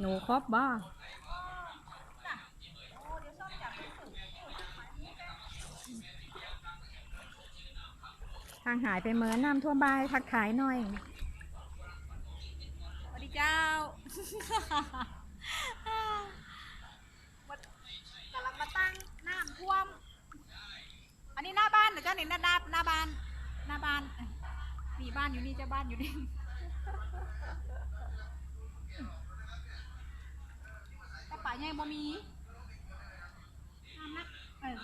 หนูครบบ่ทางหายไปเหมือนน้ำท่วมบายทักขายหน่อยสวัสดีเจ้าวันกำลังมาตั้งน้ำท่วม อันนี้หน้าบ้านเหรอเจ้าเนี่ยหน้าหน้าหน้าบ้าน หน้าบ้านเอ้ยมีบ้านอยู่นี่เจ้าบ้านอยู่นี่ ใหญ่บ่มีน้ำนักเออ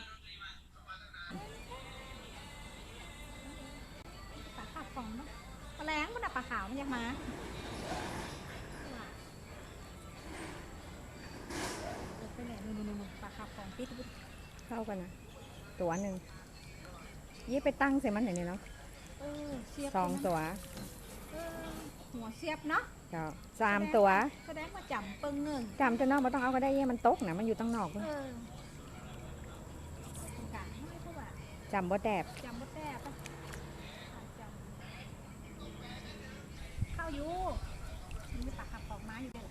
ปลาขาวฟองเนาะแมลงมันอะปลาขาวมันยังมาไปไหนนู่นๆๆปลาขาวฟองปิดปิดเข้ากันนะตัวหนึ่งยี่ไปตั้งใส่มันหน่อยนี่เนาะเออเสียบสองตัวเออหัวเสียบเนาะ เจ้าสามตัวแสดงว่าจำเปิงเงินจำจะนอกมาต้องเอาก็ได้เย่มันตกนะมันอยู่ตั้งนอกเอพุ่นอกะไม่เท่าไหร่จำบ่แตบจำบ่แต่ปะจำเข้าอยู่มีปลาขับออกมาอยู่เด้อ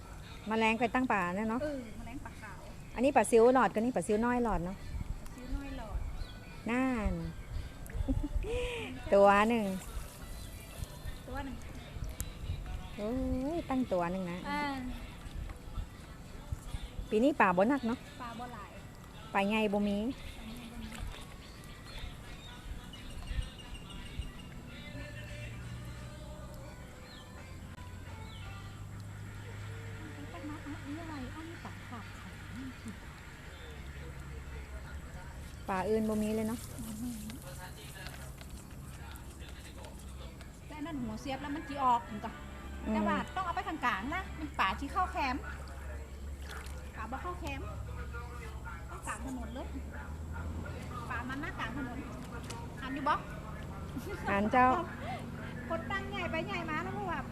แมลงไปตั้งป่าเนี่ยเนาะเออแมลงปลาขาว อันนี้ปลาซิวหลอดกันนี่ปลาซิวน้อยหลอดเนาะชิ้วน้อยหลอดน่านตัวหนึ่งตัวหนึ่ง โอ้ยตั้งตัวหนึ่งนะ อ่าปีนี้ป่าบ่หนักเนาะปลาบ่หลายป่าใหญ่บ่มีตั้งมาเอาอันนี้อะไรอันนี้ปลาขาวป่าอื่นบ่มีเลยเนาะและนั่นหัวเสียบแล้วมันจีออกเหมือนกันอืม แต่ว่าต้องเอาไปทางกลางนะมันป่าที่เข้าแคมป์ป่าบ่เข้าแคมป์ต้องกลางถนนเลยป่ามันหน้ากลางถนนหันอยู่บ่อ่านเจ้าคนตั้งใหญ่ไปใหญ่มาแล้วพวกแบบ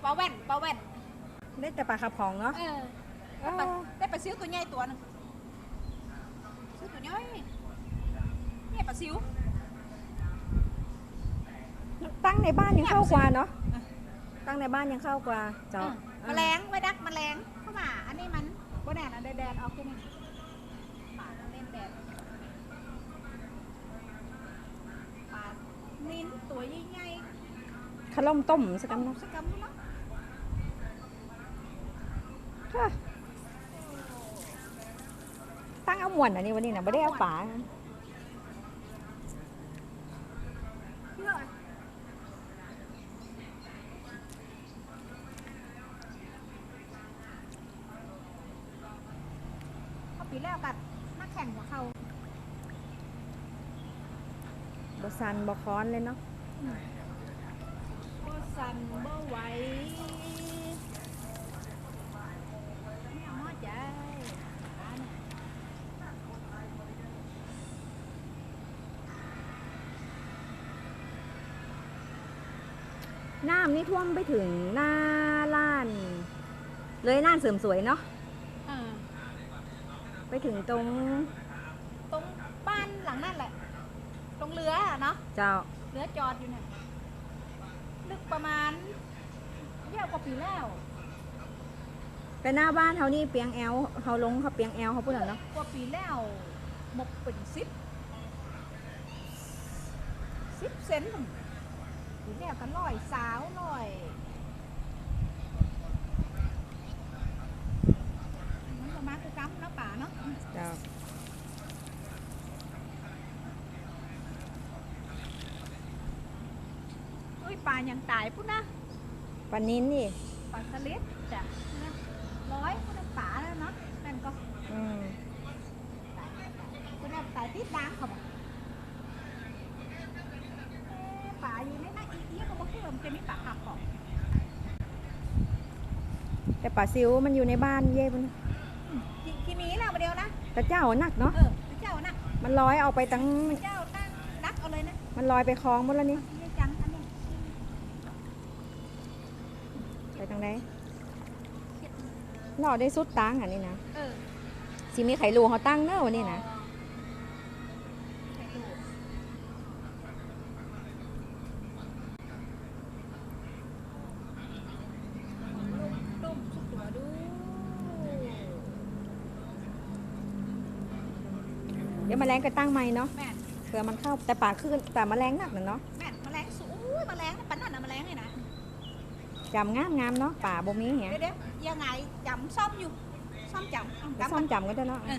เบาแว่นเบาแว่นได้แต่ปลาขับของเนาะเออเอได้ปลาอได้ปลาซิวตัวใหญ่ตัวหนึงซิวตัวน้อยเนี่ยปลาซิวตั้งในบ้านยังเข้ากว่าเนาะ ตั้งในบ้านยังเข้ากว่าเจ้าแมลงไว้ดักแมลงเข้ามา อันนี้มันบ่แดดอันแดดๆเอาขึ้นนี่ป่ามันเล่นแดดป่านิ้นตัวใหญ่ขล่มต้มสัๆกต้กัมนเนาะสกัมเนาะค่ะตั้งเอาหมวนอันนี้วันนี้นะไม่ได้เอาป่า เพื่อเขาปี แล้วกัดนักแข่งหัวเขาบซันบอค้อนเลยเนาะบ่สั่นบ่ไหวไม่เอาหม้อใจร้านน้ำนี่ท่วมไปถึงหน้าล้าน เลยล้านเสริมสวยเนาะอ่า ไปถึงตรงตรงบ้านหลังนั่นแหละ ตรงเรืออะเนาะ เจ้า เรือจอดอยู่เนี่ยลึกประมาณเยอะกว่าปีแล้วแต่หน้าบ้านเขานี่เปียงแอลเขาลงเขาเปียงแอลเขาพูดแล้วเนาะกว่าปีแล้วหมกเป็นสิบสิบเซนพุ่นปีแล้วกันร้อยสาวร้อยมันประมาณคือกำเนาะป่าเนาะ เจ้า เอ้ยป่ายังตายพุ่นนะปลานินนี่ป่าสลิดจ้ะนะร้อยพุ่นนะป่าแล้วเนาะนั่นก็อืมตายพุ่นนะตายติดน้ำเขาบอกเอ๊ะป่าอยู่ในนั้นอีกเยอะก็บอกคือว่ามันจะมีป่าขับของแต่ปลาซิวมันอยู่ในบ้านเย่บุญที่ที่มีแล้วมาเดียวนะแต่เจ้าหนักเนาะเออเจ้านะมันลอยเอาไปตั้งเจ้าตั้งนักเอาเลยนะมันลอยไปคลองหมดแล้วนี่ยี่จังอันนี้ ไปทางใดนอได้สุดตังอันนี้นะเออสิมีไข่ลูกเขาตั้งเนอะวันนี้นะเดี๋ยวแมลงก็ตั้งใหม่เนาะเผื่อมันเข้าแต่ป่าขึ้นแต่แมลงหนักน่ะเนาะ chồng ngáp ngam nó bà bô mía nhỉ? Đấy đó giờ ngày chồng xong vô sống chồng chồng cái đó ừ.